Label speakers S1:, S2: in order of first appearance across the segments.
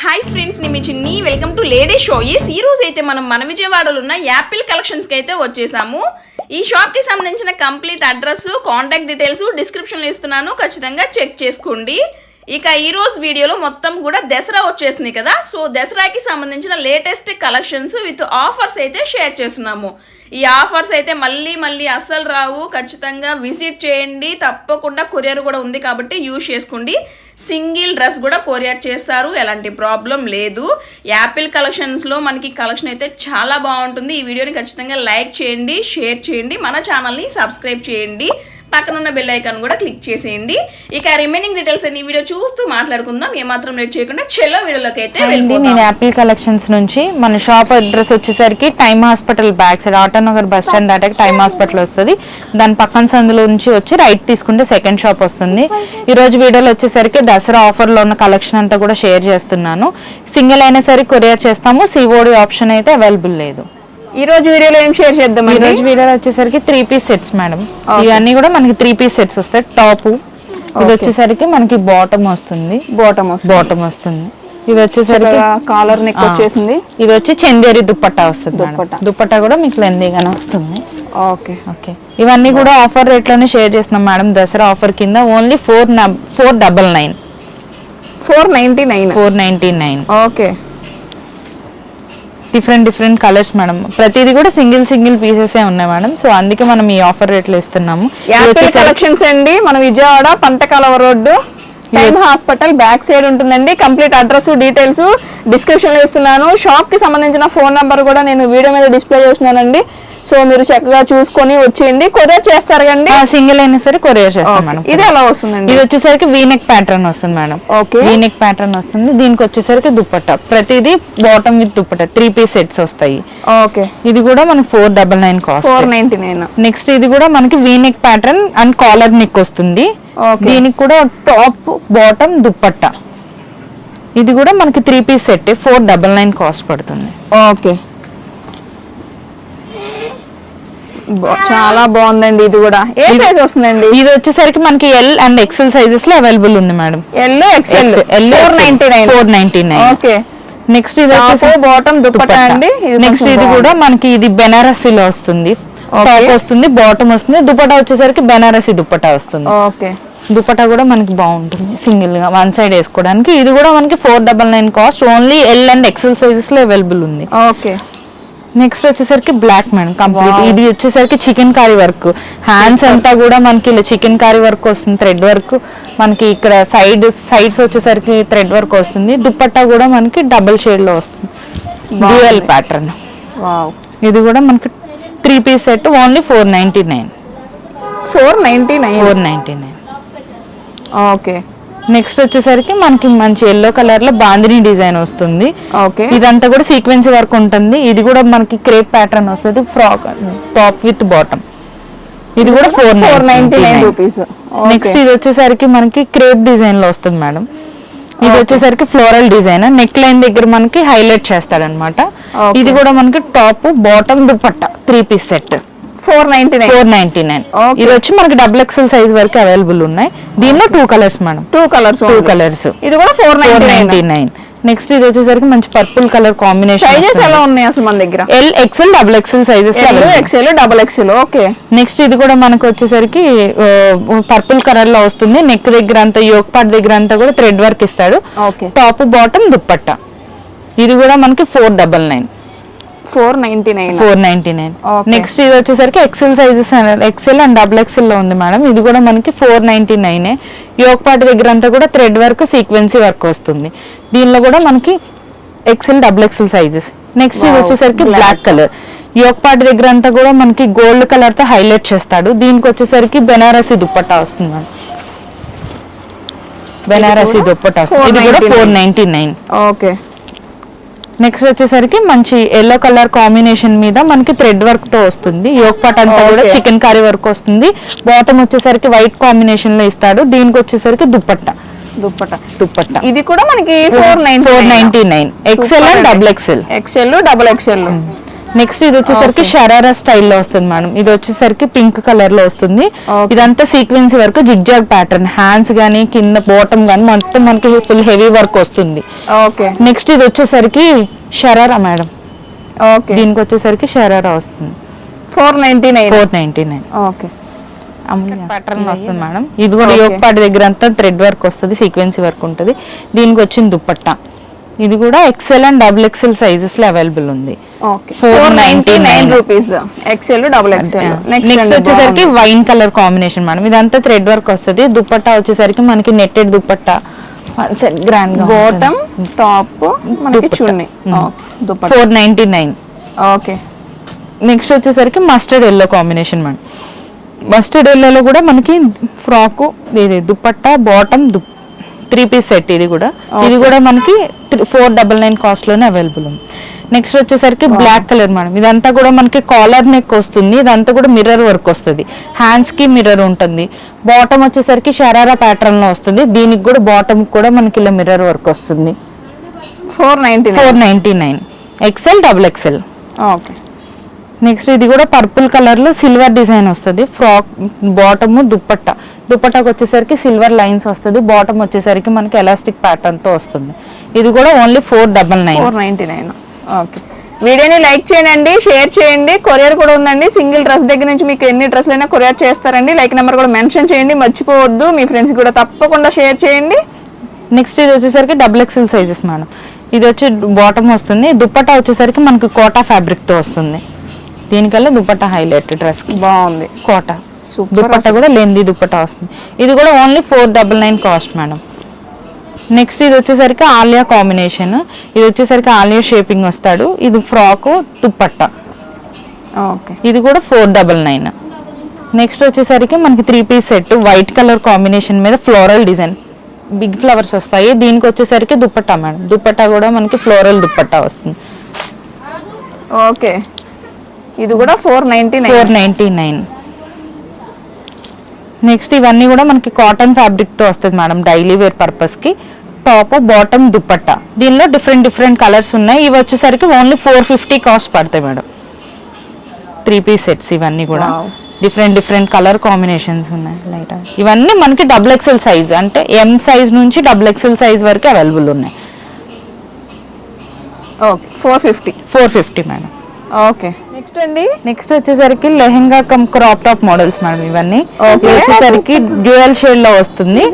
S1: Hi friends నేను మీ చిన్ని. Welcome to lady షోయిస్ ఈ రోజు అయితే మనం మన విజయవాడలో ఉన్న యాపిల్ కలెక్షన్స్కి అయితే వచ్చేసాము. ఈ షాప్కి సంబంధించిన కంప్లీట్ అడ్రస్ కాంటాక్ట్ డీటెయిల్స్ డిస్క్రిప్షన్లో ఇస్తున్నాను. ఖచ్చితంగా చెక్ చేసుకోండి. ఇక ఈరోజు వీడియోలో మొత్తం కూడా దసరా వచ్చేసింది కదా. సో దసరాకి సంబంధించిన లేటెస్ట్ కలెక్షన్స్ విత్ ఆఫర్స్ అయితే షేర్ చేస్తున్నాము. ఈ ఆఫర్స్ అయితే మళ్ళీ మళ్ళీ అస్సలు రావు. ఖచ్చితంగా విజిట్ చేయండి. తప్పకుండా కొరియర్ కూడా ఉంది కాబట్టి యూజ్ చేసుకోండి. సింగిల్ డ్రెస్ కూడా కొరియర్ చేస్తారు. ఎలాంటి ప్రాబ్లం లేదు. యాపిల్ కలెక్షన్స్లో మనకి కలెక్షన్ అయితే చాలా బాగుంటుంది. ఈ వీడియోని ఖచ్చితంగా లైక్ చేయండి షేర్ చేయండి మన ఛానల్ని సబ్స్క్రైబ్ చేయండి. పక్కన ఉన్న బెల్ ఐకాన్ కూడా క్లిక్ చేసేయండి. ఇక రిమైనింగ్ డీటెయిల్స్ అన్ని వీడియో చూస్తూ మాట్లాడుకుందాం. ఏమాత్రం లేట్ చేయకుండా చెల్లో వీడియోలోకి అయితే
S2: నేను యాపిల్ కలెక్షన్స్ నుంచి మన షాప్ అడ్రస్ వచ్చేసరికి time hospital back side Autonagar bus stand దాటాక టైమ్ హాస్పిటల్ వస్తుంది. దాని పక్కన సందులో నుంచి వచ్చి రైట్ తీసుకుంటే సెకండ్ షాప్ వస్తుంది. ఈ రోజు వీడియోలో వచ్చేసరికి దసరా ఆఫర్లో ఉన్న కలెక్షన్ అంతా కూడా షేర్ చేస్తున్నాను. సింగిల్ అయినా సరే కొరియర్ చేస్తాము. సిఓడి ఆప్షన్ అయితే అవైలబుల్ లేదు.
S3: ఈ రోజు వీడియోలో ఏం షేర్ చేద్దాం
S2: ఈ రోజు వీడియోలో వచ్చేసరికి త్రీ పీస్ సెట్స్ మేడం ఇవన్నీ కూడా మనకి త్రీ పీస్ సెట్స్ వస్తాయి. టాప్ ఇది వచ్చేసరికి మనకి బాటమ్ వస్తుంది.
S3: బాటమ్ వస్తుంది.
S2: బాటమ్ వస్తుంది. ఇది వచ్చేసరికి
S3: కాలర్ నెక్ వచ్చేసింది.
S2: ఇది వచ్చి చందేరి దుప్పట్టా వస్తుంది.
S3: దుప్పట్టా.
S2: కూడా మీకు లెందీగానే వస్తుంది.
S3: ఓకే
S2: ఓకే ఇవన్నీ కూడా ఆఫర్ రేట్లోనే షేర్ చేస్తున్నాం మేడం దసరా ఆఫర్ కింద only four four double nine
S3: four ninety nine
S2: four ninety nine
S3: okay
S2: different different colours madam ప్రతిదీ కూడా సింగిల్ సింగిల్ పీసెస్ ఉన్నాయి మేడం సో అందుకే మనం ఈ ఆఫర్ రేట్లు ఇస్తున్నాము.
S3: కలెక్షన్స్ అండి. మన Vijayawada Pantakaluva road time hospital back side ఉంటుందండి. కంప్లీట్ అడ్రస్ డీటెయిల్స్ డిస్క్రిప్షన్లో ఇస్తున్నాను. షాప్కి సంబంధించిన ఫోన్ నంబర్ కూడా నేను వీడియో మీద డిస్ప్లే చేస్తున్నానండి. సో మీరు చక్కగా చూసుకొని వచ్చేయండి. కొరియర్ చేస్తారు కండి
S2: ఆ, సింగిల్ అయినా సరే కొరియర్ చేస్తాం మేడం.
S3: ఇది ఎలా వస్తుందండి?
S2: ఇది వచ్చేసరికి వీనెక్ ప్యాటర్న్ వస్తుంది madam.
S3: Okay.
S2: V neck pattern వస్తుంది. దీనికి వచ్చేసరికి దుప్పట్టా. ప్రతిదీ bottom with dupatta. Three piece sets వస్తాయి.
S3: ఓకే.
S2: ఇది కూడా మనకి four double nine cost
S3: four ninety nine
S2: next ఇది కూడా మనకి V neck pattern and collar neck వస్తుంది. దీనికి కూడా టాప్ బాటమ్ దుప్పట్టా. ఇది కూడా మనకి three piece set four double nine cost పడుతుంది.
S3: ఓకే. చాలా బాగుందండి ఇది కూడా. ఏ సైజ్ వస్తుందండి?
S2: ఇది వచ్చేసరికి మనకి ఎల్ అండ్ ఎక్సెల్ సైజెస్లో అవైలబుల్ ఉంది madam.
S3: L XL four ninety nine
S2: four ninety nine
S3: okay.
S2: Next ఇది
S3: బాటమ్ దుపట్టా అండి?
S2: నెక్స్ట్ ఇది. కూడా మనకి ఇది బెనారసీలో వస్తుంది. టాప్ వస్తుంది బాటమ్ వస్తుంది. దుపట్టా వచ్చేసరికి బెనారసీ దుపట్టా వస్తుంది.
S3: ఓకే.
S2: దుపట్టా కూడా మనకి బాగుంటుంది సింగిల్గా వన్ సైడ్ వేసుకోవడానికి. ఇది కూడా మనకి four double nine cost only L and XL సైజెస్లో available ఉంది.
S3: ఓకే.
S2: నెక్స్ట్ వచ్చేసరికి బ్లాక్ మేడం కంప్లీట్ ఇది వచ్చేసరికి చికెన్ కారీ వర్క్ హ్యాండ్స్ అంతా కూడా మనకి ఇలా చికెన్ కారీ వర్క్ వస్తుంది థ్రెడ్ వర్క్ మనకి ఇక్కడ సైడ్ సైడ్స్ వచ్చేసరికి థ్రెడ్ వర్క్ వస్తుంది. దుపట్టా కూడా మనకి డబుల్ షేడ్లో వస్తుంది. డ్యూయల్ ప్యాటర్న్ ఇది కూడా మనకి three piece set only four ninety nine
S3: four ninety nine
S2: four ninety nine
S3: okay
S2: next వచ్చేసరికి మనకి మంచి ఎల్లో కలర్లో బాందిని డిజైన్ వస్తుంది.
S3: ఓకే.
S2: ఇదంతా కూడా సీక్వెన్స్ వర్క్ ఉంటుంది. ఇది కూడా మనకి క్రేప్ ప్యాటర్న్ వస్తుంది. ఫ్రాక్ టాప్ విత్ బాటమ్ ఇది కూడా four
S3: four ninety nine rupees
S2: next ఇది వచ్చేసరికి మనకి క్రేప్ డిజైన్లో వస్తుంది మేడం ఇది వచ్చేసరికి ఫ్లోరల్ డిజైన్ నెక్ లైన్ దగ్గర మనకి హైలైట్ చేస్తాడనమాట. ఇది కూడా మనకి top bottom dupatta three piece set
S3: four ninety nine.
S2: Four ninety nine. ఇది వచ్చి మనకి డబుల్ ఎక్సెల్ సైజ్ వరకు అవైలబుల్ ఉన్నాయి. దీనిలో two colours madam
S3: two colours
S2: two colours
S3: ఇది కూడా ఫోర్ నైన్టీ నైన్.
S2: నెక్స్ట్ ఇది వచ్చేసరికి మంచి పర్పుల్ కలర్ కాంబినేషన్
S3: సైజెస్ ఎలా ఉన్నాయి అసలు మన దగ్గర?
S2: L XL double XL sizes
S3: L XL double XL okay
S2: next ఇది కూడా మనకు వచ్చేసరికి పర్పుల్ కలర్లో వస్తుంది. నెక్ దగ్గర అంతా యోక్ పార్ట్ దగ్గర అంతా కూడా థ్రెడ్ వర్క్ ఇస్తాడు.
S3: Okay
S2: top bottom dupatta. ఇది కూడా మనకి four double nine
S3: four ninety nine?
S2: Four ninety nine. Next ఇది వచ్చేసరికి XL sizes XL and double ఎక్సెల్లో ఉంది మేడం. ఇది కూడా మనకి four ninety nine. Yoke part దగ్గర అంతా కూడా థ్రెడ్ వర్క్ సీక్వెన్సీ వర్క్ వస్తుంది. దీనిలో కూడా మనకి XL double XL sizes next ఇది వచ్చేసరికి. బ్లాక్ కలర్ యోక్ పార్ట్ దగ్గర అంతా కూడా మనకి గోల్డ్ కలర్తో హైలైట్ చేస్తాడు. దీనికి వచ్చేసరికి బెనారసీ దుప్పట్టా వస్తుంది మేడం. బెనారసీ దుప్పట్టా వస్తుంది. ఇది కూడా
S3: 499.
S2: Four ninety nine
S3: okay.
S2: Next వచ్చేసరికి మంచి ఎల్లో కలర్ కాంబినేషన్ మీద మనకి థ్రెడ్ వర్క్తో వస్తుంది. యోక్ పాట్ అంతా కూడా. చికెన్ కర్రీ వర్క్ వస్తుంది. బాటమ్ వచ్చేసరికి వైట్ కాంబినేషన్లో ఇస్తాడు. దీనికి వచ్చేసరికి దుప్పట్ట.
S3: దుప్పట
S2: దుప్పట్ట.
S3: ఇది కూడా మనకి four nine
S2: four ninety nine XL and. Double XL
S3: XL double XL
S2: next ఇది వచ్చేసరికి షరారా స్టైల్లో వస్తుంది మేడం ఇది వచ్చేసరికి పింక్ కలర్లో వస్తుంది. ఇదంతా సీక్వెన్స్ వరకు జిగ్జాగ్ ప్యాటర్న్ హ్యాండ్స్ గానీ కింద బాటమ్ గానీ మొత్తం మనకి ఫుల్ హెవీ వర్క్ వస్తుంది. నెక్స్ట్ ఇది వచ్చేసరికి షరారా మేడం
S3: ఓకే
S2: దీనికి వచ్చేసరికి షరారా వస్తుంది.
S3: Four ninety nine
S2: four ninety nine
S3: okay
S2: pattern వస్తుంది మేడం ఇది కూడా
S3: Okay.
S2: యోగ్ పాటి దగ్గర అంతా థ్రెడ్ వర్క్ వస్తుంది సీక్వెన్సీ వర్క్ ఉంటుంది. దీనికి వచ్చింది దుప్పట్టా. ఇది కూడా ఎక్సెల్ అండ్ డబుల్ ఎక్సెల్ సైజెస్లో అవైలబుల్ ఉంది.
S3: Okay
S2: 499
S3: four ninety nine rupees XL double XL
S2: next వచ్చేసరికి వైన్ కలర్ కాంబినేషన్ మేడం ఇదంతా థ్రెడ్ వర్క్ వస్తుంది. దుప్పట్టా వచ్చేసరికి మనకి netted dupatta. Grand
S3: bottom top మనకి chunni.
S2: Four ninety nine
S3: okay
S2: next వచ్చేసరికి mustard yellow combination madam mustard ఎల్లోలో కూడా మనకి frock ఇది dupatta bottom three piece set ఇది కూడా. ఇది కూడా మనకి ఫోర్ డబల్ నైన్ కాస్ట్లోనే అవైలబుల్ ఉంది. నెక్స్ట్ వచ్చేసరికి బ్లాక్ కలర్ మేడం. ఇదంతా కూడా మనకి కాలర్ నెక్ వస్తుంది. ఇదంతా కూడా మిర్రర్ వర్క్ వస్తుంది. హ్యాండ్స్కి మిర్రర్ ఉంటుంది. బాటమ్ వచ్చేసరికి షరారా ప్యాటర్న్లో వస్తుంది. దీనికి కూడా బాటమ్ కూడా మనకి ఇలా మిర్రర్ వర్క్ వస్తుంది.
S3: Four ninety nine
S2: four ninety nine XL double XL
S3: okay
S2: next ఇది కూడా పర్పుల్ కలర్లో సిల్వర్ డిజైన్ వస్తుంది. ఫ్రాక్ బాటమ్ దుప్పట్ట దుప్పట్టాకి వచ్చేసరికి సిల్వర్ లైన్స్ వస్తుంది. బాటమ్ వచ్చేసరికి మనకి ఎలాస్టిక్ ప్యాటర్న్తో వస్తుంది. ఇది కూడా only four double nine
S3: four ninety nine okay వీడియోని లైక్ చేయండి షేర్ చేయండి. కొరియర్ కూడా ఉందండి. సింగిల్ డ్రెస్ దగ్గర నుంచి మీకు ఎన్ని డ్రెస్లు అయినా కొరియర్ చేస్తారండి. లైక్ నెంబర్ కూడా మెన్షన్ చేయండి. మర్చిపోవద్దు. మీ ఫ్రెండ్స్ కూడా తప్పకుండా షేర్ చేయండి.
S2: నెక్స్ట్ ఇది వచ్చేసరికి డబుల్ ఎక్సెల్ సైజెస్ మేడం ఇది వచ్చి బాటమ్ వస్తుంది. దుప్పట్టా వచ్చేసరికి మనకి కోటా ఫ్యాబ్రిక్తో వస్తుంది. దీనికల్లా దుప్పట్టా హైలైట్ డ్రెస్
S3: బాగుంది.
S2: కోటా. దుప్పట్టా కూడా లెంది దుప్పట్టా వస్తుంది. ఇది కూడా only four double nine cost madam next ఇది వచ్చేసరికి ఆలియా కాంబినేషన్. ఇది వచ్చేసరికి ఆలియా షేపింగ్ వస్తాడు. ఇది ఫ్రాక్ దుప్పట్టా.
S3: ఓకే.
S2: ఇది కూడా ఫోర్ డబల్ నైన్. నెక్స్ట్ వచ్చేసరికి మనకి three piece set white colour combination మీద ఫ్లోరల్ డిజైన్. బిగ్ ఫ్లవర్స్ వస్తాయి. దీనికి వచ్చేసరికి దుప్పట్టా మేడం. దుప్పట్టా కూడా మనకి ఫ్లోరల్ దుప్పట్టా వస్తుంది.
S3: ఓకే. ఇది కూడా four ninety nine.
S2: Four ninety nine. Next ఇవన్నీ కూడా మనకి కాటన్ ఫ్యాబ్రిక్తో వస్తుంది మేడం డైలీ వేర్ పర్పస్కి టాప్ బాటమ్ దుప్పట్టా దీనిలో డిఫరెంట్ డిఫరెంట్ కలర్స్ ఉన్నాయి. ఇవి వచ్చేసరికి ఓన్లీ ఫోర్ ఫిఫ్టీ కాస్ట్ పడతాయి మేడం. త్రీ పీస్ సెట్స్ ఇవన్నీ కూడా. డిఫరెంట్ డిఫరెంట్ కలర్ కాంబినేషన్స్ ఉన్నాయి. లైట్ ఇవన్నీ మనకి డబుల్ ఎక్సెల్ సైజ్ అంటే ఎం సైజ్ నుంచి డబుల్ ఎక్సెల్ సైజ్ వరకు అవైలబుల్ ఉన్నాయి.
S3: Okay four fifty
S2: four fifty madam
S3: okay. Next అండి?
S2: నెక్స్ట్ వచ్చేసరికి lehenga cum crop top models madam ఇవన్నీ. వచ్చేసరికి డ్యూయల్ షేడ్లో వస్తుంది.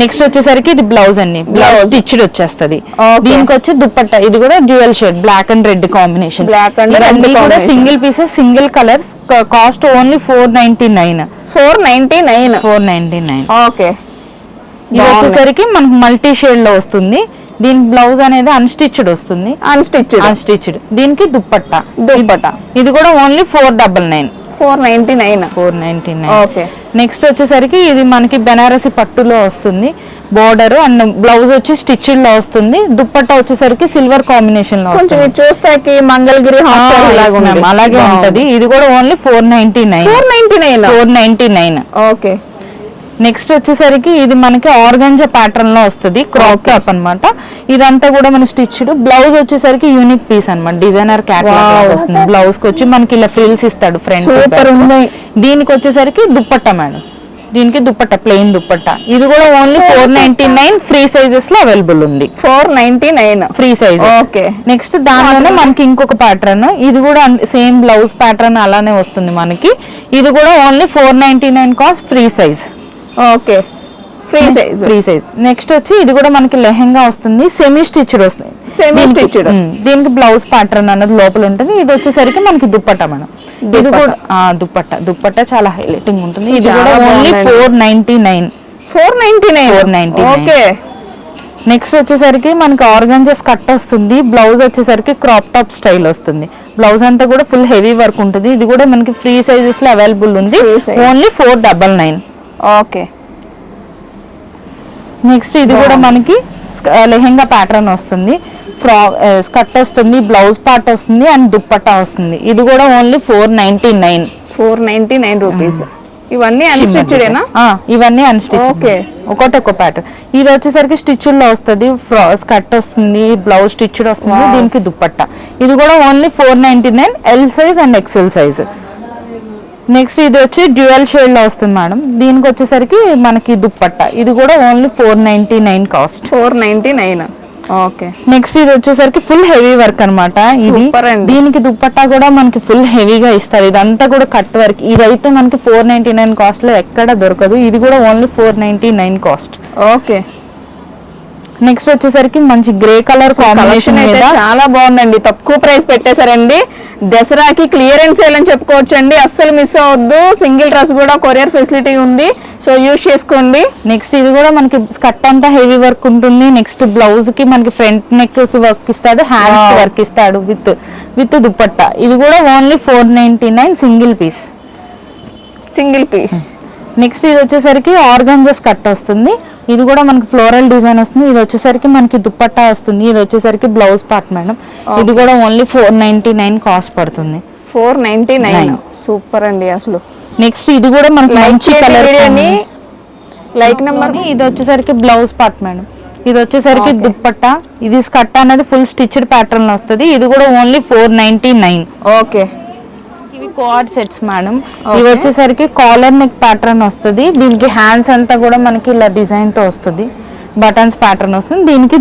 S2: నెక్స్ట్ వచ్చేసరికి ఇది బ్లౌజ్ అండి. బ్లౌజ్. స్టిచ్డ్ వచ్చేస్తది. దీనికి వచ్చి దుప్పట్టా ఇది కూడా dual shade black and red combination
S3: Black and red
S2: కూడా. Single pieces single colours cost only four ninety nine
S3: four ninety nine
S2: four ninety nine
S3: okay.
S2: ఇది వచ్చేసరికి మనకు మల్టీ షేడ్లో వస్తుంది. దీని బ్లౌజ్ అనేది అన్స్టిచ్డ్ వస్తుంది.
S3: అన్స్టిచ్డ్
S2: అన్స్టిచ్డ్ దీనికి దుప్పట్టా.
S3: దుప్పట
S2: ఇది కూడా only four double nine
S3: four ninety nine
S2: four ninety nine
S3: okay
S2: next వచ్చేసరికి ఇది మనకి బెనారసి పట్టులో వస్తుంది. బోర్డర్ అండ్ బ్లౌజ్ వచ్చి స్టిచ్డ్లో వస్తుంది. దుప్పట్టా వచ్చేసరికి సిల్వర్ కాంబినేషన్లో
S3: కొంచెం ఇది చూస్తాకి మంగళగిరి
S2: అలాగే ఉంటది. ఇది కూడా only four ninety nine
S3: four ninety nine
S2: four ninety nine
S3: okay
S2: next వచ్చేసరికి ఇది మనకి ఆర్గంజా ప్యాటర్న్లో వస్తుంది క్రాప్ టాప్ అన్నమాట. ఇదంతా కూడా మన స్టిచ్డ్ బ్లౌజ్ వచ్చేసరికి యూనిక్ పీస్ అన్నమాట. Designer cut
S3: Wow.
S2: వస్తుంది. బ్లౌజ్కి వచ్చి మనకి ఇలా ఫ్రిల్స్ ఇస్తాడు ఫ్రంట్
S3: సూపర్ ఉంది
S2: దీనికి వచ్చేసరికి దుప్పట్టా మేడం. దీనికి దుప్పట్టా ప్లెయిన్ దుప్పట్టా. ఇది కూడా only four ninety nine free సైజెస్లో available ఉంది.
S3: Four ninety nine
S2: free size
S3: okay
S2: next దానిలోనే మనకి ఇంకొక ప్యాటర్న్ ఇది కూడా సేమ్ బ్లౌజ్ ప్యాటర్న్ అలానే వస్తుంది మనకి. ఇది కూడా only four ninety nine cost free size
S3: okay. Free size
S2: free size next వచ్చి ఇది కూడా మనకి లెహెంగా వస్తుంది సెమీ స్టిచ్డ్ వస్తుంది. దీనికి-
S3: stitched.
S2: ఉమ్, దీనికి బ్లౌజ్ ప్యాటర్న్ అన్నది లోపల ఉంటుంది. ఇది వచ్చేసరికి మనకి దుప్పట్టా మేడం. ఇది కూడా ఆ, దుప్పట్టా. దుప్పట్టా చాలా హైలైటింగ్ ఉంటుంది. ఇది కూడా only. Four ninety nine
S3: four ninety nine
S2: 499.
S3: Okay.
S2: Next వచ్చేసరికి మనకి ఆర్గంజెస్ కట్ వస్తుంది. బ్లౌజ్ వచ్చేసరికి క్రాప్ టాప్ స్టైల్ వస్తుంది. బ్లౌజ్ అంతా కూడా ఫుల్ హెవీ వర్క్ ఉంటుంది. ఇది కూడా మనకి ఫ్రీ సైజెస్లో అవైలబుల్ ఉంది. Only four double nine
S3: okay.
S2: Next ఇది కూడా మనకి లెహెంగా ప్యాటర్న్ వస్తుంది. ఫ్రా స్కర్ట్ వస్తుంది బ్లౌజ్ పార్ట్ వస్తుంది అండ్ దుప్పట్టా వస్తుంది. ఇది కూడా only four ninety nine.
S3: Four ninety nine rupees. ఇవన్నీ అన్స్టిచ్డేనా
S2: ఇవన్నీ అన్స్టిచ్
S3: Okay.
S2: ఒకటి ఒక ప్యాటర్న్ ఇది వచ్చేసరికి స్టిచ్లో వస్తుంది. స్కర్ట్ వస్తుంది బ్లౌజ్ స్టిచ్డ్ వస్తుంది దీనికి దుప్పట్టా. ఇది కూడా only four ninety nine L size and XL size next ఇది వచ్చి డ్యూయల్ షేడ్లో వస్తుంది మేడం. దీనికి వచ్చేసరికి మనకి దుప్పట్టా. ఇది కూడా only four ninety nine cost.
S3: Four ninety nine. Okay.
S2: Next ఇది వచ్చేసరికి ఫుల్ హెవీ వర్క్ అన్నమాట. ఇది. దీనికి దుప్పట్టా కూడా మనకి ఫుల్ హెవీగా ఇస్తారు. ఇదంతా కూడా కట్ వర్క్. ఇదైతే మనకి ఫోర్ నైన్టీ నైన్ కాస్ట్లో ఎక్కడ దొరకదు. ఇది కూడా only four ninety nine cost.
S3: Okay.
S2: Next వచ్చేసరికి మంచి గ్రే కలర్ కాంబినేషన్
S3: అయితే చాలా బాగుందండి. తక్కువ ప్రైస్ పెట్టేశారండి. దసరాకి క్లియరెన్స్ అని చెప్పుకోవచ్చు అండి అస్సలు మిస్ అవ్వద్దు. సింగిల్ డ్రెస్ కూడా కొరియర్ ఫెసిలిటీ ఉంది. సో యూజ్ చేసుకోండి.
S2: నెక్స్ట్ ఇది కూడా మనకి స్కర్ట్ అంతా హెవీ వర్క్ ఉంటుంది. నెక్స్ట్ బ్లౌజ్కి మనకి ఫ్రంట్ నెక్కి వర్క్ ఇస్తాడు.
S3: హ్యాండ్స్కి.
S2: వర్క్ ఇస్తాడు విత్ విత్ దుపట్టా ఇది కూడా only four ninety nine single piece
S3: single piece
S2: next ఇది వచ్చేసరికి ఆర్గంజా స్కర్ట్ వస్తుంది. ఇది కూడా మనకి ఫ్లోరల్ డిజైన్ వస్తుంది. ఇది వచ్చేసరికి మనకి దుపట్టా వస్తుంది. ఇది వచ్చేసరికి బ్లౌజ్ పార్ట్ మేడం ఇది కూడా only four ninety nine cost పడుతుంది.
S3: Four ninety nine. సూపర్ అండి అసలు.
S2: నెక్స్ట్ ఇది కూడా మనకి మంచి కలర్
S3: లైక్ నెంబర్
S2: ఇది వచ్చేసరికి బ్లౌజ్ పార్ట్ మేడం ఇది వచ్చేసరికి. దుప్పట్టా. ఇది స్కర్ట్ అనేది ఫుల్ స్టిచ్డ్ ప్యాటర్న్ వస్తుంది. ఇది కూడా only four ninety nine
S3: okay
S2: co ord sets madam. ఇవి వచ్చేసరికి కాలర్ నెక్ ప్యాటర్న్ వస్తుంది. దీనికి హ్యాండ్స్ అంతా కూడా మనకి ఇలా డిజైన్తో వస్తుంది. బటన్స్ ప్యాటర్న్ వస్తుంది. దీనికి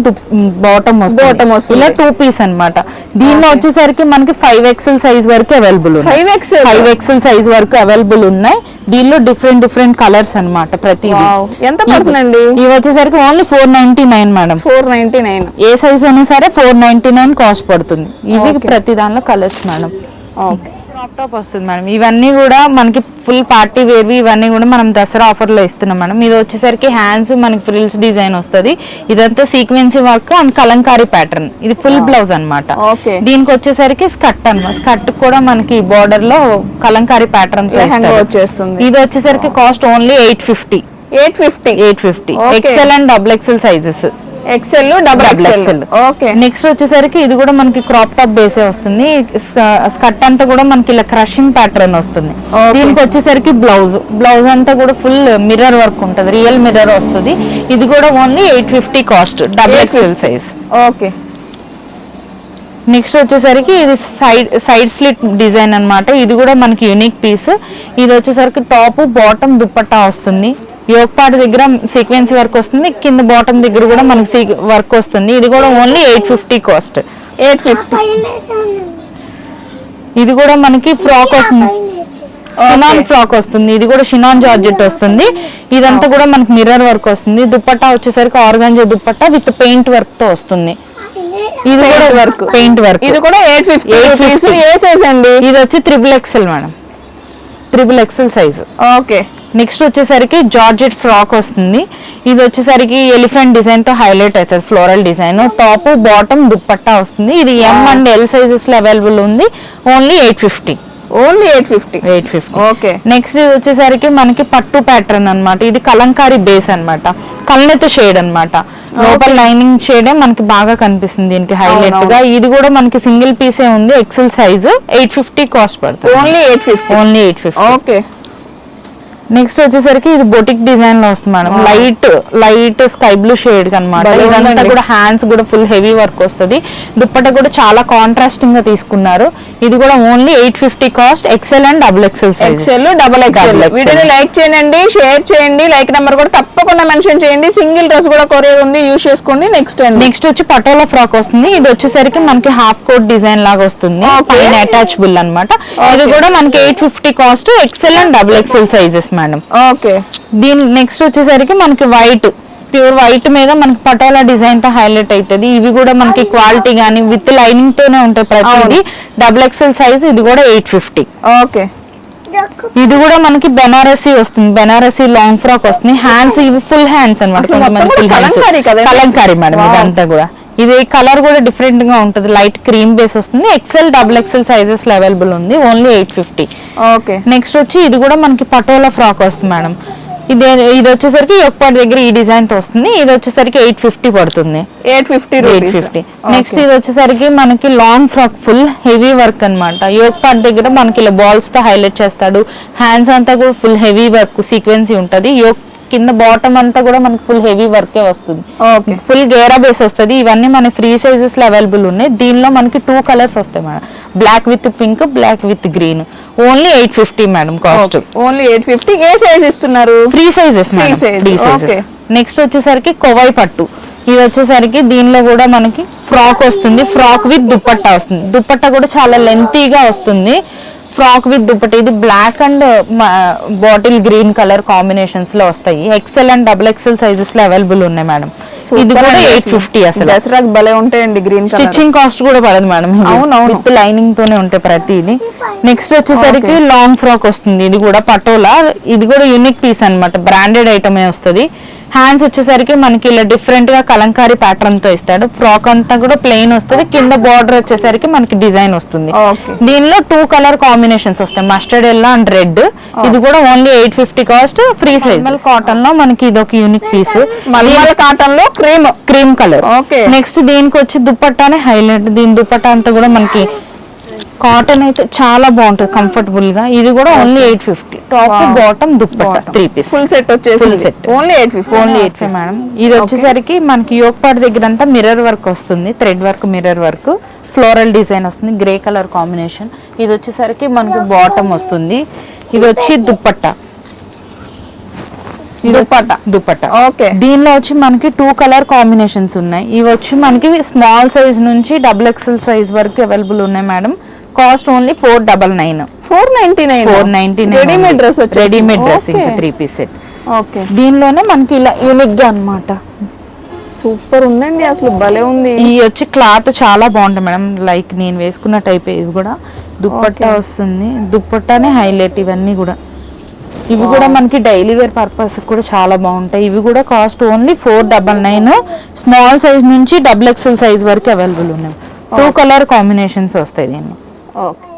S2: బాటమ్ వస్తుంది.
S3: Bottom వస్తుంది.
S2: ఇలా టూ పీస్ అన్నమాట. దీనిలో వచ్చేసరికి మనకి ఫైవ్ ఎక్సెల్ సైజ్ వరకు available
S3: five XL
S2: five XL size వరకు అవైలబుల్ ఉన్నాయి. దీనిలో డిఫరెంట్ డిఫరెంట్ కలర్స్ అన్నమాట ప్రతి.
S3: ఎంత పడుతుందండి?
S2: ఇవి వచ్చేసరికి only four ninety nine madam
S3: four ninety nine
S2: ఏ సైజ్ అయినా సరే ఫోర్ నైన్టీ నైన్ కాస్ట్ పడుతుంది. ఇవి. ప్రతి దానిలో కలర్స్ మేడం
S3: ఓకే
S2: టాప్ వస్తుంది మేడం. ఇవన్నీ కూడా మనకి ఫుల్ పార్టీ వేర్వి ఇవన్నీ కూడా మనం దసరా ఆఫర్లో ఇస్తున్నాం మేడం. ఇది వచ్చేసరికి హ్యాండ్స్ మనకి ఫ్రిల్స్ డిజైన్ వస్తుంది. ఇదంతా sequence work and Kalamkari pattern ఇది ఫుల్ బ్లౌజ్
S3: Okay.
S2: దీనికి వచ్చేసరికి స్కర్ట్ అన్నమాట. స్కర్ట్ కూడా మనకి బార్డర్లో కలంకారీ ప్యాటర్న్ ఇది వచ్చేసరికి cost only eight fifty
S3: eight fifty
S2: eight fifty. XL and double XL sizes
S3: XL double XL okay
S2: next వచ్చేసరికి ఇది కూడా మనకి క్రాప్ టాప్ బేసే వస్తుంది. స్కర్ట్ అంతా కూడా మనకి ఇలా క్రషింగ్ ప్యాటర్న్ వస్తుంది. దీనికి వచ్చేసరికి బ్లౌజ్ బ్లౌజ్ అంతా కూడా ఫుల్ మిర్రర్ వర్క్ ఉంటుంది. రియల్ మిర్రర్ వస్తుంది. ఇది కూడా only eight fifty cost double XL size
S3: okay
S2: next వచ్చేసరికి ఇది సైడ్ సైడ్ స్లిట్ డిజైన్ అన్నమాట. ఇది కూడా మనకి యూనిక్ పీస్ ఇది వచ్చేసరికి టాప్ బాటమ్ దుప్పట్టా వస్తుంది. యోగ్ పార్ట్ దగ్గర సీక్వెన్స్ వర్క్ వస్తుంది కింద బాటమ్ దగ్గర కూడా మనకి వర్క్ వస్తుంది. ఇది కూడా only eight fifty cost.
S3: Eight fifty.
S2: ఇది కూడా మనకి ఫ్రాక్ వస్తుంది. షినాన్ ఫ్రాక్ వస్తుంది. ఇది కూడా షినాన్ జార్జెట్ వస్తుంది. ఇదంతా కూడా మనకి మిర్రర్ వర్క్ వస్తుంది. దుప్పట్టా వచ్చేసరికి ఆర్గాంజా దుప్పట్టా విత్ పెయింట్ వర్క్తో వస్తుంది. ఇది కూడా వర్క్ పెయింట్ వర్క్.
S3: ఇది కూడా ఎయిట్ ఫిఫ్టీ
S2: 850.
S3: రూపీస్ ఏ సైజ్ అండి
S2: ఇది వచ్చి triple XL madam triple XL size
S3: okay
S2: next వచ్చేసరికి జార్జెట్ ఫ్రాక్ వస్తుంది. ఇది వచ్చేసరికి ఎలిఫెంట్ డిజైన్తో హైలైట్ అవుతుంది floral design. Top bottom dupatta వస్తుంది. ఇది ఎం అండ్ ఎల్ సైజెస్లో అవైలబుల్ ఉంది. Only eight fifty
S3: only eight fifty.
S2: Eight fifty.
S3: Okay.
S2: Next ఇది వచ్చేసరికి మనకి పట్టు ప్యాటర్న్ అన్నమాట. ఇది కలంకారీ బేస్ అన్నమాట. కల్నెత షేడ్ అన్నమాట. లోపల లైనింగ్ షేడే మనకి బాగా కనిపిస్తుంది దీనికి హైలైట్గా ఇది కూడా మనకి సింగిల్ పీసే ఉంది. XL size eight fifty cost పడుతుంది.
S3: Only eight fifty.
S2: Only eight fifty.
S3: Okay.
S2: Next వచ్చేసరికి ఇది బొటిక్ డిజైన్లో వస్తుంది madam light light sky blue shade అన్నమాట.
S3: భలే
S2: ఇదంతా. కూడా హ్యాండ్స్ కూడా ఫుల్ హెవీ వర్క్ వస్తుంది. దుప్పట కూడా చాలా కాంట్రాస్టింగ్గా తీసుకున్నారు. ఇది కూడా only eight fifty cost XL and double XL
S3: XL double XL. వీడియోని లైక్ చేయండి షేర్ చేయండి లైక్ నెంబర్ కూడా తప్పకుండా మెన్షన్ చేయండి. సింగిల్ డ్రెస్ కూడా కొరియర్ ఉంది యూస్ చేసుకోండి. నెక్స్ట్
S2: నెక్స్ట్ వచ్చి పటోలా ఫ్రాక్ వస్తుంది. ఇది వచ్చేసరికి మనకి హాఫ్ కోట్ డిజైన్ లాగా వస్తుంది. పైన అటాచబుల్ అన్నమాట. ఇది. కూడా మనకి eight fifty cost XL and double XL sizes madam.
S3: Okay
S2: దీని నెక్స్ట్ వచ్చేసరికి మనకి వైట్ ప్యూర్ వైట్ మీద మనకి పటోలా డిజైన్తో హైలైట్ అవుతుంది ఇవి కూడా మనకి క్వాలిటీ గానీ విత్ లైనింగ్ తోనే ఉంటాయి ప్రతిదీ. డబుల్ ఎక్సెల్ సైజ్ ఇది కూడా ఎయిట్ ఫిఫ్టీ
S3: ఓకే
S2: ఇది కూడా మనకి బెనారసీ వస్తుంది. బెనారసీ లాంగ్ ఫ్రాక్ వస్తుంది. హ్యాండ్స్ ఇవి ఫుల్ హ్యాండ్స్ అనమాట
S3: కలంకారీ
S2: మేడం. ఇదంతా కూడా. ఇది కలర్ కూడా డిఫరెంట్గా ఉంటుంది. లైట్ క్రీమ్ బేస్ వస్తుంది. ఎక్సెల్ డబుల్ ఎక్సెల్ సైజెస్లో అవైలబుల్ ఉంది. Only eight fifty
S3: okay
S2: next వచ్చి ఇది కూడా మనకి పటోలా ఫ్రాక్ వస్తుంది మేడం. ఇది ఇది వచ్చేసరికి ఒక్కటి దగ్గర ఈ డిజైన్తో వస్తుంది. ఇది వచ్చేసరికి ఎయిట్ ఫిఫ్టీ పడుతుంది.
S3: Eight fifty
S2: eight fifty next ఇది వచ్చేసరికి మనకి long frock full heavy work అన్నమాట. యోగ్ పార్ట్ దగ్గర మనకి ఇలా బాల్స్తో హైలైట్ చేస్తాడు. హ్యాండ్స్ అంతా కూడా ఫుల్ హెవీ వర్క్ సీక్వెన్సీ ఉంటది. యోగ్ కింద బాటమ్ అంతా కూడా మనకి ఫుల్ హెవీ వర్కే వస్తుంది.
S3: ఓకే
S2: ఫుల్ గేరా బేస్ వస్తుంది. ఇవన్నీ మన ఫ్రీ సైజెస్లో అవైలబుల్ ఉన్నాయి. దీనిలో మనకి టూ కలర్స్ వస్తాయి madam. Black with pink black with green only eight fifty madam cost
S3: only eight fifty A size ఇస్తున్నారు?
S2: ఫ్రీ సైజెస్ నెక్స్ట్ వచ్చేసరికి కొవై పట్టు. ఇది వచ్చేసరికి దీనిలో కూడా మనకి ఫ్రాక్ వస్తుంది. ఫ్రాక్ విత్ దుపట్టా వస్తుంది. దుపట్టా కూడా చాలా లెంతీగా వస్తుంది. ఫ్రాక్ విత్ దుపట్టా ఇది black and bottle green colour కాంబినేషన్స్లో వస్తాయి. ఎక్సెల్ అండ్ డబుల్ ఎక్సెల్ సైజెస్లో అవైలబుల్ ఉన్నాయి మేడం ఇది కూడా ఎయిట్ ఫిఫ్టీ అసలు.
S3: దసరాకి భలే ఉంటాయండి గ్రీన్
S2: స్టిచ్చింగ్ కాస్ట్ కూడా పడదు మేడం
S3: అవునవును.
S2: విత్ లైనింగ్ తోనే ఉంటాయి ప్రతిది నెక్స్ట్ వచ్చేసరికి లాంగ్ ఫ్రాక్ వస్తుంది. ఇది కూడా పటోలా. ఇది కూడా యూనిక్ పీస్ అన్నమాట. బ్రాండెడ్ ఐటమే వస్తుంది. హ్యాండ్స్ వచ్చేసరికి మనకి ఇలా డిఫరెంట్గా కలంకారీ ప్యాటర్న్తో ఇస్తాడు. ఫ్రాక్ అంతా కూడా ప్లెయిన్ వస్తుంది. కింద బార్డర్ వచ్చేసరికి మనకి డిజైన్ వస్తుంది. దీనిలో టూ కలర్ కాంబినేషన్స్ వస్తాయి. మస్టర్డ్ ఎల్లో అండ్ రెడ్ ఇది కూడా only eight fifty cost free size కాటన్లో మనకి ఇది ఒక యూనిక్ పీస్
S3: మల్మల్ కాటన్లో క్రీమ్
S2: క్రీమ్ కలర్. నెక్స్ట్ దీనికి వచ్చి దుపట్టానే హైలైట్ దీని దుపట్టా అంతా కూడా మనకి కాటన్ అయితే చాలా బాగుంటుంది కంఫర్టబుల్గా. ఇది కూడా only eight fifty top bottom dupatta three piece
S3: full set వచ్చేసి
S2: Full set.
S3: Only eight fifty
S2: only eight madam ఇది వచ్చేసరికి మనకి యోగ్ పార్ట్ దగ్గర అంతా మిర్రర్ వర్క్ వస్తుంది thread work mirror work floral design వస్తుంది గ్రే కలర్ కాంబినేషన్ ఇది వచ్చేసరికి మనకి బాటమ్ వస్తుంది. ఇది వచ్చి దుప్పట్టా. దుప్పట్టా. దుప్పట్టా.
S3: ఓకే
S2: దీనిలో వచ్చి మనకి టూ కలర్ కాంబినేషన్స్ ఉన్నాయి. ఇవి వచ్చి మనకి స్మాల్ సైజ్ నుంచి డబుల్ ఎక్స్ఎల్ సైజ్ వరకు అవైలబుల్ ఉన్నాయి madam cost only four double nine.
S3: Four ninety nine.
S2: Four ninety
S3: readymade dress
S2: readymade dress ఇంకా త్రీ పీస్ సెట్
S3: ఓకే.
S2: దీనిలోనే మనకి ఇలా యూనిక్గా అన్నమాట.
S3: సూపర్ ఉందండి అసలు భలే ఉంది.
S2: ఈ వచ్చి క్లాత్ చాలా బాగుంటుంది మేడం. లైక్ నేను వేసుకున్న టైప్ ఇది కూడా. దుప్పట్టా వస్తుంది. దుప్పట్టానే హైలైట్ ఇవన్నీ కూడా. ఇవి కూడా మనకి డైలీ వేర్ పర్పస్ కూడా చాలా బాగుంటాయి. ఇవి కూడా cost only four double nine small size నుంచి డబుల్ ఎక్స్ఎల్ సైజ్ వరకు అవైలబుల్ ఉన్నాయి. టూ కలర్ కాంబినేషన్స్ వస్తాయి దీన్ని
S3: ఓకే